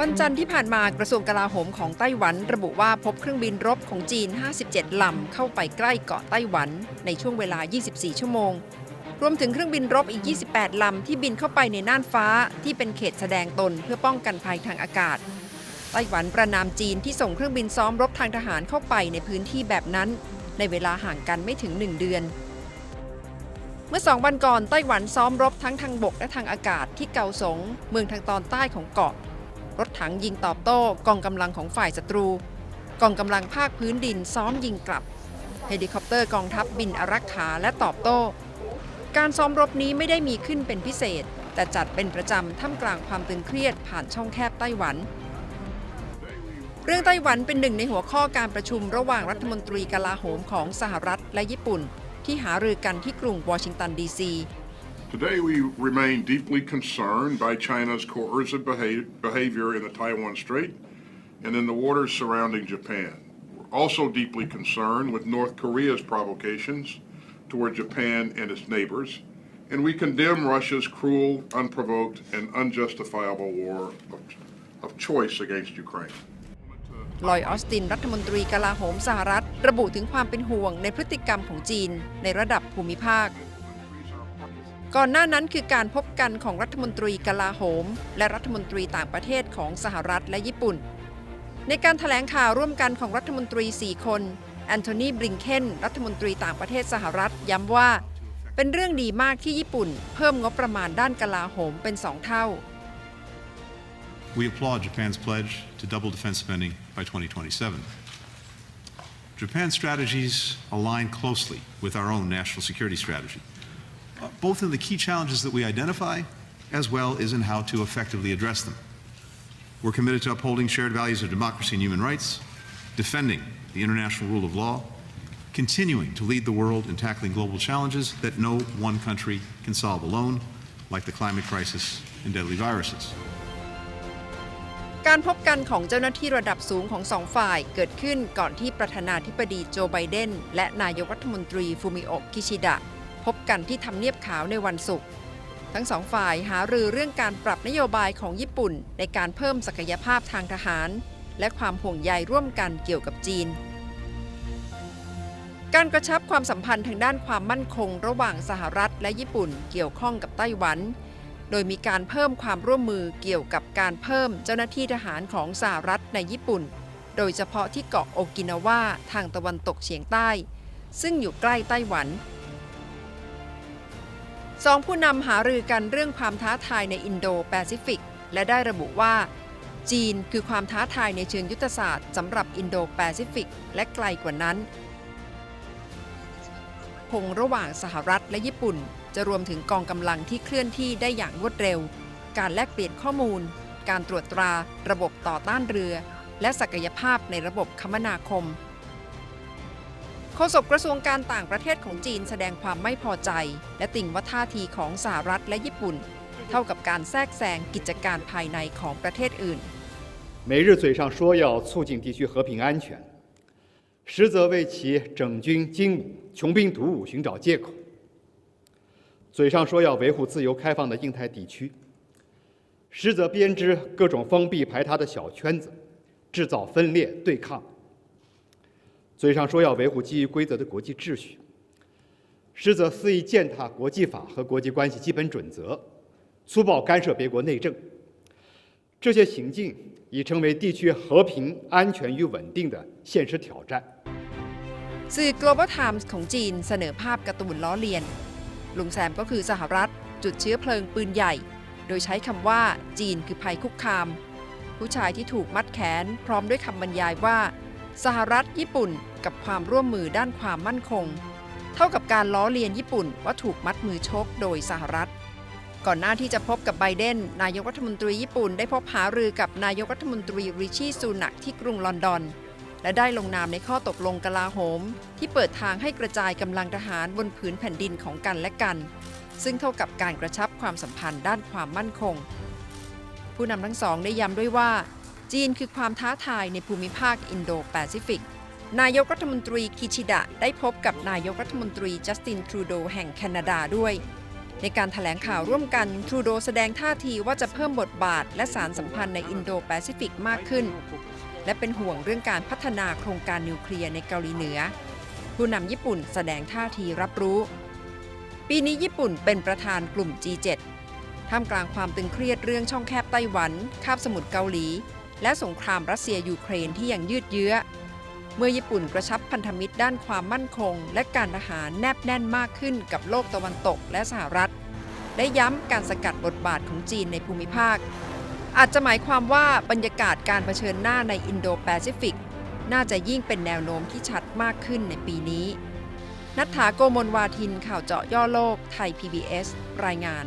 วันจันทร์ที่ผ่านมากระทรวงกลาโหมของไต้หวัน ระบุว่าพบเครื่องบินรบของจีน 57 ลำเข้าไปใกล้เกาะไต้หวันในช่วงเวลา 24 ชั่วโมง รวมถึงเครื่องบินรบอีก 28 ลำที่บินเข้าไปในน่านฟ้าที่เป็นเขตแสดงตนเพื่อป้องกันภัยทางอากาศ ไต้หวันประนามจีนที่ส่งเครื่องบินซ้อมรบทางทหารเข้าไปในพื้นที่แบบนั้น ในเวลาห่างกันไม่ถึง 1 เดือนเมื่อสองวันก่อนไต้หวันซ้อมรบทั้งทางบกและทางอากาศที่เกาสง เมืองทางตอนใต้ของเกาะ รถถังยิงตอบโต้กองกำลังของฝ่ายศัตรู กองกำลังภาคพื้นดินซ้อมยิงกลับ เฮลิคอปเตอร์กองทัพบินอารักขาและตอบโต้ การซ้อมรบนี้ไม่ได้มีขึ้นเป็นพิเศษ แต่จัดเป็นประจำท่ามกลางความตึงเครียดผ่านช่องแคบไต้หวัน เรื่องไต้หวันเป็นหนึ่งในหัวข้อการประชุมระหว่างรัฐมนตรีกลาโหมของสหรัฐและญี่ปุ่น ที่หารือกันที่กรุงวอชิงตันดีซี Today, we remain deeply concerned by China's coercive beha- behavior in the Taiwan Strait and in the waters surrounding Japan. We're also deeply concerned with North Korea's provocations toward Japan and its neighbors, and we condemn Russia's cruel, unprovoked, and unjustifiable war of, of choice against Ukraine. ลอยออสตินรัฐมนตรีกลาโหมสหรัฐ ระบุถึงความเป็นห่วงในพฤติกรรมของจีนในระดับภูมิภาค ก่อนหน้านั้นคือการพบกันของรัฐมนตรีกลาโหม และรัฐมนตรีต่างประเทศของสหรัฐและญี่ปุ่น ในการถแถลงข่าวร่วมกันของรัฐมนตรี 4 คนแอนโทนีบริงเคนรัฐมนตรีต่างประเทศสหรัฐย้ำว่า เป็นเรื่องดีมากที่ญี่ปุ่น เพิ่มงบประมาณด้านกลาโหมเป็นสองเท่า We applaud Japan's pledge to double defense spending by 2027. Japan's strategies align closely with our own national security strategy, both in the key challenges that we identify as well as in how to effectively address them. We're committed to upholding shared values of democracy and human rights, defending the international rule of law, continuing to lead the world in tackling global challenges that no one country can solve alone, like the climate crisis and deadly viruses. การพบกันของเจ้าหน้าที่ระดับสูงของสองฝ่ายเกิดขึ้นก่อนที่ประธานาธิบดีโจไบเดนและนายกรัฐมนตรีฟูมิโอะกิชิดะ พบกันที่ทำเนียบขาวในวันศุกร์ทั้งสองฝ่ายหารือเรื่องการปรับนโยบายของญี่ปุ่น ในการเพิ่มศักยภาพทางทหาร และความห่วงใยร่วมกันเกี่ยวกับจีน การกระชับความสัมพันธ์ทางด้านความมั่นคงระหว่างสหรัฐและญี่ปุ่นเกี่ยวข้องกับไต้หวัน โดยมีการเพิ่มความร่วมมือเกี่ยวกับการเพิ่มเจ้าหน้าที่ทหารของสหรัฐในญี่ปุ่น โดยเฉพาะที่เกาะโอกินาวาทางตะวันตกเฉียงใต้ ซึ่งอยู่ใกล้ไต้หวัน สองผู้นำหารือกันเรื่องความท้าทายในอินโดแปซิฟิก และได้ระบุว่า จีนคือความท้าทายในเชิงยุทธศาสตร์สำหรับอินโดแปซิฟิก และไกลกว่านั้นพงระหว่างสหรัฐและญี่ปุ่น จะรวมถึงกองกำลังที่เคลื่อนที่ได้อย่างรวดเร็ว การแลกเปลี่ยนข้อมูล การตรวจตรา ระบบต่อต้านเรือ และศักยภาพในระบบคมนาคม โฆษกกระทรวงการต่างประเทศของจีนแสดงความไม่พอใจ และติ่งว่าท่าทีของสหรัฐและญี่ปุ่น เท่ากับการแทรกแซงกิจการภายในของประเทศอื่น 每日嘴上说要促进地区和平安全，实则为其整军精武、穷兵黩武寻找借口。嘴上说要维护自由开放的印太地区，实则编织各种封闭排他的小圈子，制造分裂对抗。 嘴上说要维护基于规则的国际秩序，实则肆意践踏国际法和国际关系基本准则，粗暴干涉别国内政。这些行径已成为地区和平、安全与稳定的现实挑战。 สื่อ Global Times ของจีนเสนอภาพการ์ตูนล้อเลียน ลุงแซมก็คือสหรัฐจุดเชื้อเพลิงปืนใหญ่ โดยใช้คำว่าจีนคือภัยคุกคาม ผู้ชายที่ถูกมัดแขน พร้อมด้วยคำบรรยายว่า สหรัฐญี่ปุ่นกับความร่วมมือด้านความมั่นคง เท่ากับการล้อเลียนญี่ปุ่นว่าถูกมัดมือชกโดยสหรัฐ ก่อนหน้าที่จะพบกับไบเดน นายกรัฐมนตรีญี่ปุ่นได้พบหารือกับนายกรัฐมนตรีริชี่ซูนักที่กรุงลอนดอน และได้ลงนามในข้อตกลงกลาโหม ที่เปิดทางให้กระจายกำลังทหารบนผืนแผ่นดินของกันและกัน ซึ่งเท่ากับการกระชับความสัมพันธ์ด้านความมั่นคง ผู้นำทั้งสองได้ย้ำด้วยว่า จีนคือความท้าทายในภูมิภาคอินโดแปซิฟิก นายกรัฐมนตรีคิชิดะได้พบกับนายกรัฐมนตรีจัสตินทรูโดแห่งแคนาดาด้วย ในการถแถลงข่าวร่วมกันทรูโดแสดงท่าทีว่าจะเพิ่มบทบาทและสารสัมพันธ์ในอินโดแปซิฟิกมากขึ้น และเป็นห่วงเรื่องการพัฒนาโครงการนิวเคลียร์ในเกาหลีเหนือ ผู้นำญี่ปุ่นแสดงท่าทีรับรู้ ปีนี้ญี่ปุ่นเป็นประธานกลุ่ม G7 ท่ามกลางความตึงเครียดเรื่องช่องแคบไต้หวัน คาบสมุทรเกาหลี และสงครามรัสเซียยูเครนที่ยังยืดเยื้อ เมื่อญี่ปุ่นกระชับพันธมิตรด้านความมั่นคง และการทหารแนบแน่นมากขึ้นกับโลกตะวันตกและสหรัฐและย้ำการสกัดบทบาทของจีนในภูมิภาค อาจจะหมายความว่าบรรยากาศการเผชิญหน้าในอินโดแปซิฟิก น่าจะยิ่งเป็นแนวโน้มที่ชัดมากขึ้นในปีนี้นัทธาโกมลวาทินข่าวเจาะย่อโลกไทย PBS รายงาน